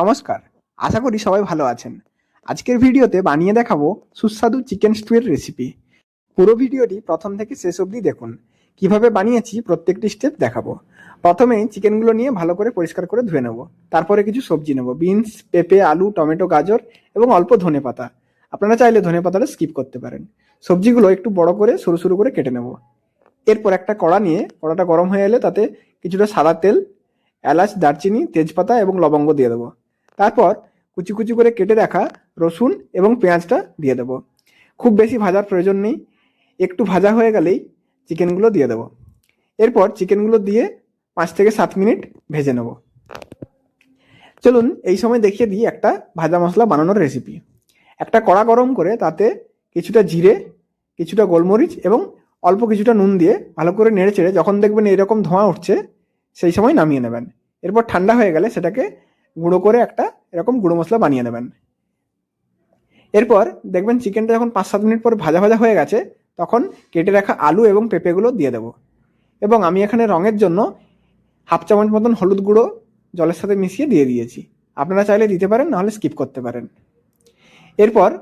নমস্কার, আশা করি সবাই ভালো আছেন। আজকের ভিডিওতে বানিয়ে দেখাবো সুস্বাদু চিকেন স্টুয়ের রেসিপি। পুরো ভিডিওটি প্রথম থেকে শেষ অবধি দেখুন। কীভাবে বানিয়েছি প্রত্যেকটি স্টেপ দেখাবো। প্রথমেই চিকেনগুলো নিয়ে ভালো করে পরিষ্কার করে ধুয়ে নেব। তারপরে কিছু সবজি নেব। বিনস, পেঁপে, আলু, টমেটো, গাজর এবং অল্প ধনে পাতা। আপনারা চাইলে ধনে পাতাটা স্কিপ করতে পারেন। সবজিগুলো একটু বড় করে, সরু সরু করে কেটে নেব। এরপর একটা কড়া নিয়ে, কড়াটা গরম হয়ে এলে তাতে কিছুটা সাদা তেল, এলাচ, দারচিনি, তেজপাতা এবং লবঙ্গ দিয়ে দেবো। তারপর কুচি কুচি করে কেটে রাখা রসুন এবং পেঁয়াজটা দিয়ে দেবো। খুব বেশি ভাজার প্রয়োজন নেই, একটু ভাজা হয়ে গেলেই চিকেনগুলো দিয়ে দেবো। এরপর চিকেনগুলো দিয়ে পাঁচ থেকে সাত মিনিট ভেজে নেব। চলুন এই সময় দেখিয়ে দিই একটা ভাজা মশলা বানানোর রেসিপি একটা কড়া গরম করে তাতে কিছুটা জিরে, কিছুটা গোলমরিচ এবং অল্প কিছুটা নুন দিয়ে ভালো করে নেড়ে চেড়ে যখন দেখবেন এরকম ধোঁয়া উঠছে, সেই সময় নামিয়ে নেবেন। এরপর ঠান্ডা হয়ে গেলে সেটাকে গুঁড়ো করে একটা এরকম গুঁড়ো মশলা বানিয়ে নেবেন। এরপর দেখবেন চিকেনটা যখন পাঁচ সাত মিনিট পর ভাজা ভাজা হয়ে গেছে, তখন কেটে রাখা আলু এবং পেঁপেগুলো দিয়ে দেবো। এবং আমি এখানে রঙের জন্য হাফ চামচ মতন হলুদ গুঁড়ো জলের সাথে মিশিয়ে দিয়ে দিয়েছি। আপনারা চাইলে দিতে পারেন, নাহলে স্কিপ করতে পারেন। এরপর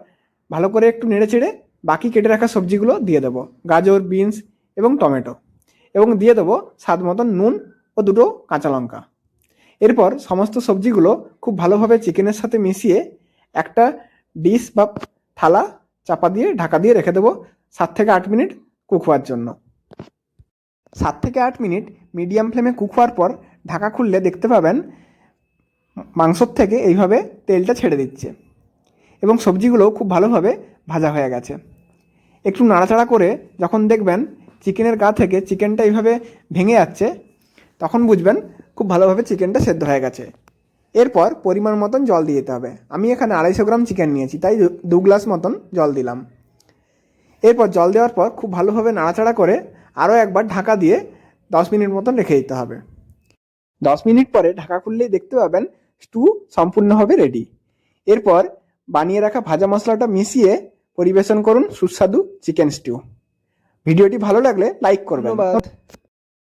ভালো করে একটু নেড়ে চেড়ে বাকি কেটে রাখা সবজিগুলো দিয়ে দেবো। গাজর, বিনস এবং টমেটো। এবং দিয়ে দেবো স্বাদ মতন নুন ও দুটো কাঁচা লঙ্কা। এরপর সমস্ত সবজিগুলো খুব ভালোভাবে চিকেনের সাথে মিশিয়ে একটা ডিশ বা থালা চাপা দিয়ে, ঢাকা দিয়ে রেখে দেবো সাত থেকে আট মিনিট কুক হওয়ার জন্য। সাত থেকে আট মিনিট মিডিয়াম ফ্লেমে কুক হওয়ার পর ঢাকা খুললে দেখতে পাবেন মাংসর থেকে এইভাবে তেলটা ছেড়ে দিচ্ছে এবং সবজিগুলোও খুব ভালোভাবে ভাজা হয়ে গেছে। একটু নাড়াচাড়া করে যখন দেখবেন চিকেনের গা থেকে চিকেনটা এইভাবে ভেঙে যাচ্ছে, তখন বুঝবেন খুব ভালোভাবে চিকেনটা সেদ্ধ হয়ে গেছে। এরপর পরিমাণ মতন জল দিয়ে দিতে হবে। আমি এখানে আড়াইশো গ্রাম চিকেন নিয়েছি, তাই দু- গ্লাস মতন জল দিলাম। এরপর জল দেওয়ার পর খুব ভালোভাবে নাড়াচাড়া করে আরও একবার ঢাকা দিয়ে দশ মিনিট মতন রেখে দিতে হবে। দশ মিনিট পরে ঢাকা খুললেই দেখতে পাবেন স্টু সম্পূর্ণভাবে রেডি এরপর বানিয়ে রাখা ভাজা মশলাটা মিশিয়ে পরিবেশন করুন সুস্বাদু চিকেন স্টু ভিডিওটি ভালো লাগলে লাইক করবেন।